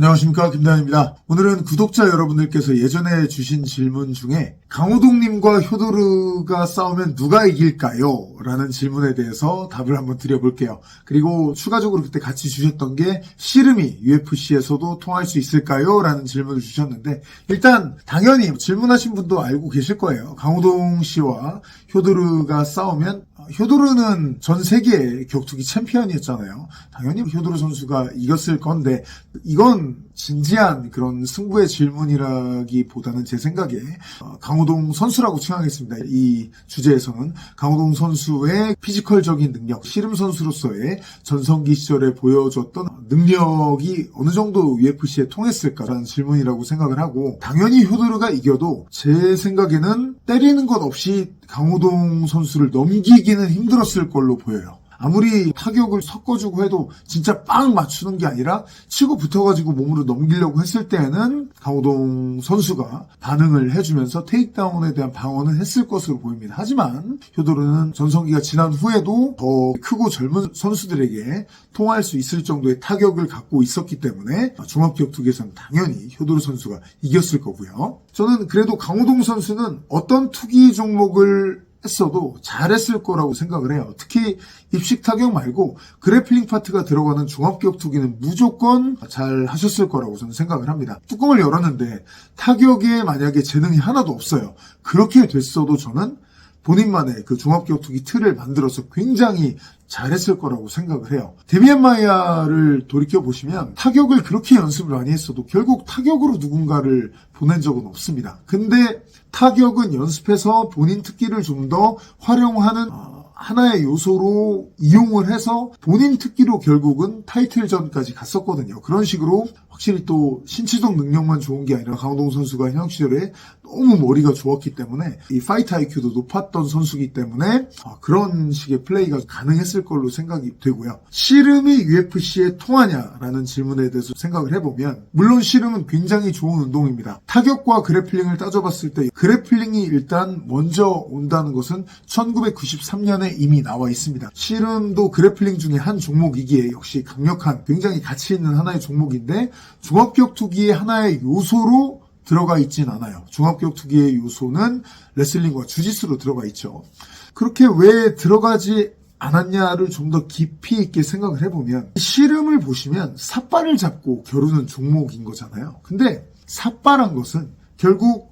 안녕하십니까 김다현입니다. 오늘은 구독자 여러분들께서 예전에 주신 질문 중에 강호동님과 효도르가 싸우면 누가 이길까요? 라는 질문에 대해서 답을 한번 드려볼게요. 그리고 추가적으로 그때 같이 주셨던 게 씨름이 UFC에서도 통할 수 있을까요? 라는 질문을 주셨는데 일단 당연히 질문하신 분도 알고 계실 거예요. 강호동 씨와 효도르가 싸우면 효도르는 전 세계 격투기 챔피언이었잖아요. 당연히 효도르 선수가 이겼을 건데 이건 진지한 그런 승부의 질문이라기보다는 제 생각에 어, 강호동 선수라고 칭하겠습니다. 이 주제에서는 강호동 선수의 피지컬적인 능력, 씨름 선수로서의 전성기 시절에 보여줬던 능력이 어느 정도 UFC에 통했을까라는 질문이라고 생각을 하고 당연히 효도르가 이겨도 제 생각에는 때리는 것 없이 강호동 선수를 넘기기는 힘들었을 걸로 보여요. 아무리 타격을 섞어주고 해도 진짜 빵 맞추는 게 아니라 치고 붙어가지고 몸으로 넘기려고 했을 때에는 강호동 선수가 반응을 해주면서 테이크다운에 대한 방어는 했을 것으로 보입니다. 하지만 효도르는 전성기가 지난 후에도 더 크고 젊은 선수들에게 통할 수 있을 정도의 타격을 갖고 있었기 때문에 종합격투기에서는 당연히 효도르 선수가 이겼을 거고요. 저는 그래도 강호동 선수는 어떤 투기 종목을 했어도 잘했을 거라고 생각을 해요. 특히 입식 타격 말고 그래플링 파트가 들어가는 종합격투기는 무조건 잘 하셨을 거라고 저는 생각을 합니다. 뚜껑을 열었는데 타격에 만약에 재능이 하나도 없어요. 그렇게 됐어도 저는 본인만의 그 종합격투기 틀을 만들어서 굉장히 잘했을 거라고 생각을 해요. 데미안 마이아를 돌이켜 보시면 타격을 그렇게 연습을 많이 했어도 결국 타격으로 누군가를 보낸 적은 없습니다. 근데 타격은 연습해서 본인 특기를 좀 더 활용하는 어, 하나의 요소로 이용을 해서 본인 특기로 결국은 타이틀전까지 갔었거든요. 그런 식으로 확실히 또 신체적 능력만 좋은 게 아니라 강호동 선수가 형 시절에 너무 머리가 좋았기 때문에 이 파이트 IQ도 높았던 선수기 때문에 아, 그런 식의 플레이가 가능했을 걸로 생각이 되고요. 씨름이 UFC에 통하냐라는 질문에 대해서 생각을 해보면 물론 씨름은 굉장히 좋은 운동입니다. 타격과 그래플링을 따져봤을 때 그래플링이 일단 먼저 온다는 것은 1993년 에 이미 나와 있습니다. 씨름도 그래플링 중에 한 종목이기에 역시 강력한 굉장히 가치 있는 하나의 종목인데 종합격 투기의 하나의 요소로 들어가 있진 않아요. 종합격 투기의 요소는 레슬링과 주짓수로 들어가 있죠. 그렇게 왜 들어가지 않았냐를 좀 더 깊이 있게 생각을 해보면 씨름을 보시면 삿발을 잡고 겨루는 종목인 거잖아요. 근데 삿발한 것은 결국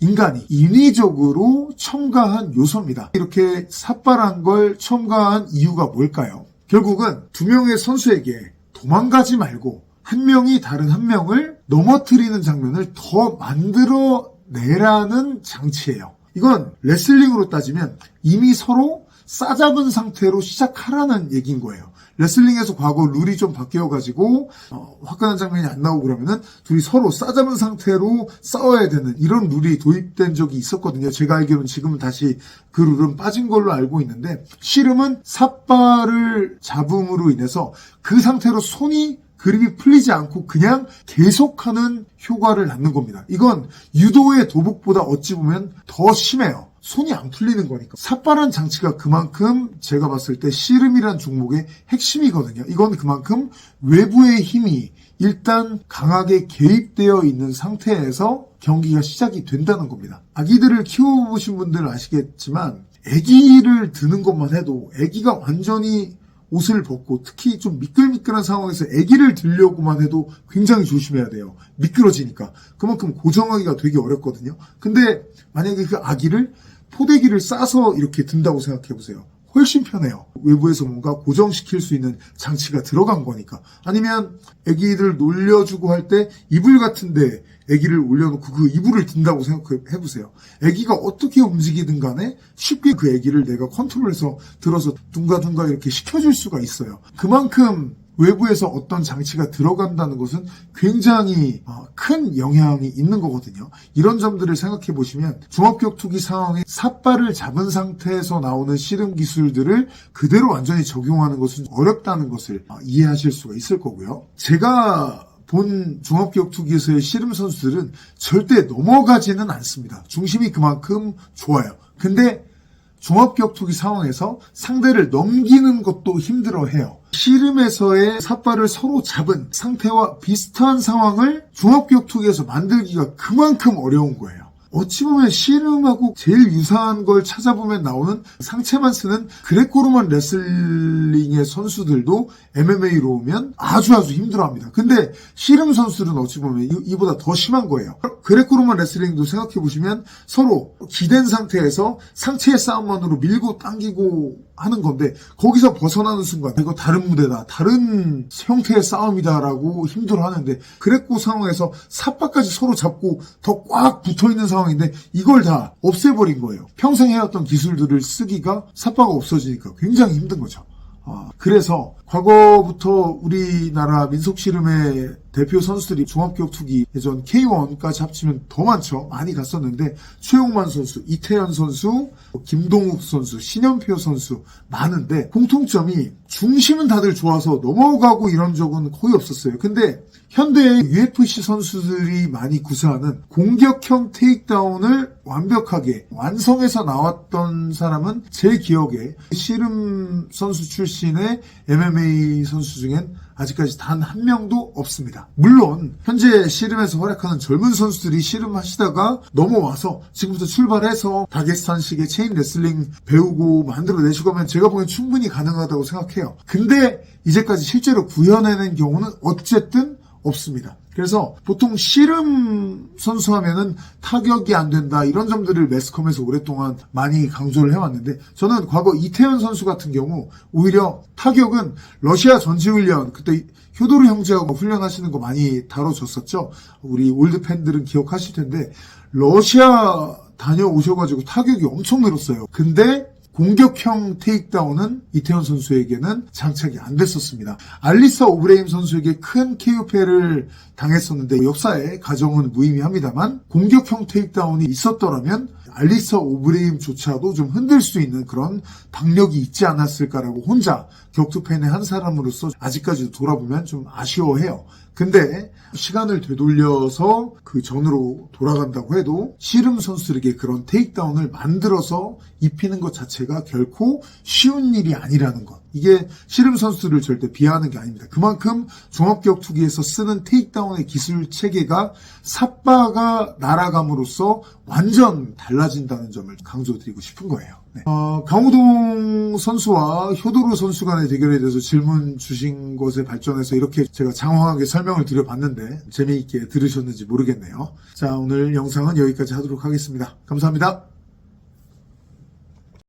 인간이 인위적으로 첨가한 요소입니다. 이렇게 삿발한 걸 첨가한 이유가 뭘까요? 결국은 두 명의 선수에게 도망가지 말고 한 명이 다른 한 명을 넘어뜨리는 장면을 더 만들어내라는 장치예요. 이건 레슬링으로 따지면 이미 서로 싸잡은 상태로 시작하라는 얘기인 거예요. 레슬링에서 과거 룰이 좀 바뀌어가지고 어, 화끈한 장면이 안 나오고 그러면은 둘이 서로 싸잡은 상태로 싸워야 되는 이런 룰이 도입된 적이 있었거든요. 제가 알기로는 지금은 다시 그 룰은 빠진 걸로 알고 있는데 씨름은 삿발을 잡음으로 인해서 그 상태로 손이 그립이 풀리지 않고 그냥 계속하는 효과를 낳는 겁니다. 이건 유도의 도복보다 어찌 보면 더 심해요. 손이 안 풀리는 거니까. 삿발한 장치가 그만큼 제가 봤을 때 씨름이란 종목의 핵심이거든요. 이건 그만큼 외부의 힘이 일단 강하게 개입되어 있는 상태에서 경기가 시작이 된다는 겁니다. 아기들을 키워보신 분들은 아시겠지만 아기를 드는 것만 해도 아기가 완전히 옷을 벗고 특히 좀 미끌미끌한 상황에서 아기를 들려고만 해도 굉장히 조심해야 돼요. 미끄러지니까. 그만큼 고정하기가 되게 어렵거든요. 근데 만약에 그 아기를 포대기를 싸서 이렇게 든다고 생각해 보세요. 훨씬 편해요. 외부에서 뭔가 고정시킬 수 있는 장치가 들어간 거니까. 아니면 아기들 놀려주고 할 때 이불 같은데 아기를 올려놓고 그 이불을 든다고 생각해 보세요. 아기가 어떻게 움직이든 간에 쉽게 그 아기를 내가 컨트롤해서 들어서 둥가둥가 이렇게 시켜줄 수가 있어요. 그만큼 외부에서 어떤 장치가 들어간다는 것은 굉장히 어, 큰 영향이 있는 거거든요. 이런 점들을 생각해 보시면 종합격 투기 상황에 삿발을 잡은 상태에서 나오는 씨름 기술들을 그대로 완전히 적용하는 것은 어렵다는 것을 어, 이해하실 수가 있을 거고요. 제가 본 종합격 투기에서의 씨름 선수들은 절대 넘어가지는 않습니다. 중심이 그만큼 좋아요. 근데 종합격 투기 상황에서 상대를 넘기는 것도 힘들어 해요. 씨름에서의 삿발을 서로 잡은 상태와 비슷한 상황을 종합격투기에서 만들기가 그만큼 어려운 거예요. 어찌 보면 씨름하고 제일 유사한 걸 찾아보면 나오는 상체만 쓰는 그레코로만 레슬링의 선수들도 MMA로 오면 아주 아주 힘들어합니다. 근데 씨름 선수들은 어찌 보면 이- 이보다 더 심한 거예요. 그레코로만 레슬링도 생각해 보시면 서로 기댄 상태에서 상체의 싸움만으로 밀고 당기고 하는 건데 거기서 벗어나는 순간 이거 다른 무대다 다른 형태의 싸움이다라고 힘들어하는데 그랬고 상황에서 삿바까지 서로 잡고 더 꽉 붙어있는 상황인데 이걸 다 없애버린 거예요. 평생 해왔던 기술들을 쓰기가 삿바가 없어지니까 굉장히 힘든 거죠. 아, 그래서 과거부터 우리나라 민속씨름의 대표 선수들이 종합격 투기 예전 K1까지 합치면 더 많죠. 많이 갔었는데 최용만 선수, 이태현 선수, 김동욱 선수, 신현표 선수 많은데 공통점이 중심은 다들 좋아서 넘어가고 이런 적은 거의 없었어요. 근데 현대의 UFC 선수들이 많이 구사하는 공격형 테이크다운을 완벽하게 완성해서 나왔던 사람은 제 기억에 씨름 선수 출신의 MMA 선수 중엔 아직까지 단 한 명도 없습니다. 물론 현재 씨름에서 활약하는 젊은 선수들이 씨름 하시다가 넘어와서 지금부터 출발해서 다게스탄식의 체인 레슬링 배우고 만들어내시고 하면 제가 보기엔 충분히 가능하다고 생각해요. 근데 이제까지 실제로 구현해낸 경우는 어쨌든 없습니다. 그래서 보통 씨름 선수 하면은 타격이 안 된다 이런 점들을 매스컴에서 오랫동안 많이 강조를 해왔는데 저는 과거 이태현 선수 같은 경우 오히려 타격은 러시아 전지훈련 그때 효도르 형제하고 훈련하시는 거 많이 다뤄줬었죠. 우리 올드 팬들은 기억하실 텐데 러시아 다녀오셔가지고 타격이 엄청 늘었어요. 근데 공격형 테이크다운은 이태원 선수에게는 장착이 안 됐었습니다. 알리사 오브레임 선수에게 큰 KO패를 당했었는데 역사의 가정은 무의미합니다만 공격형 테이크다운이 있었더라면 알리사 오브레임조차도 좀 흔들 수 있는 그런 박력이 있지 않았을까라고 혼자 격투팬의 한 사람으로서 아직까지도 돌아보면 좀 아쉬워해요. 근데 시간을 되돌려서 그 전으로 돌아간다고 해도 씨름 선수들에게 그런 테이크다운을 만들어서 입히는 것 자체가 결코 쉬운 일이 아니라는 것. 이게 씨름 선수들을 절대 비하하는 게 아닙니다. 그만큼 종합격 투기에서 쓰는 테이크다운의 기술 체계가 삿바가 날아감으로써 완전 달라진다는 점을 강조드리고 싶은 거예요. 네. 어, 강호동 선수와 효도로 선수 간의 대결에 대해서 질문 주신 것에 발전해서 이렇게 제가 장황하게 설명을 드려봤는데 재미있게 들으셨는지 모르겠네요. 자, 오늘 영상은 여기까지 하도록 하겠습니다. 감사합니다.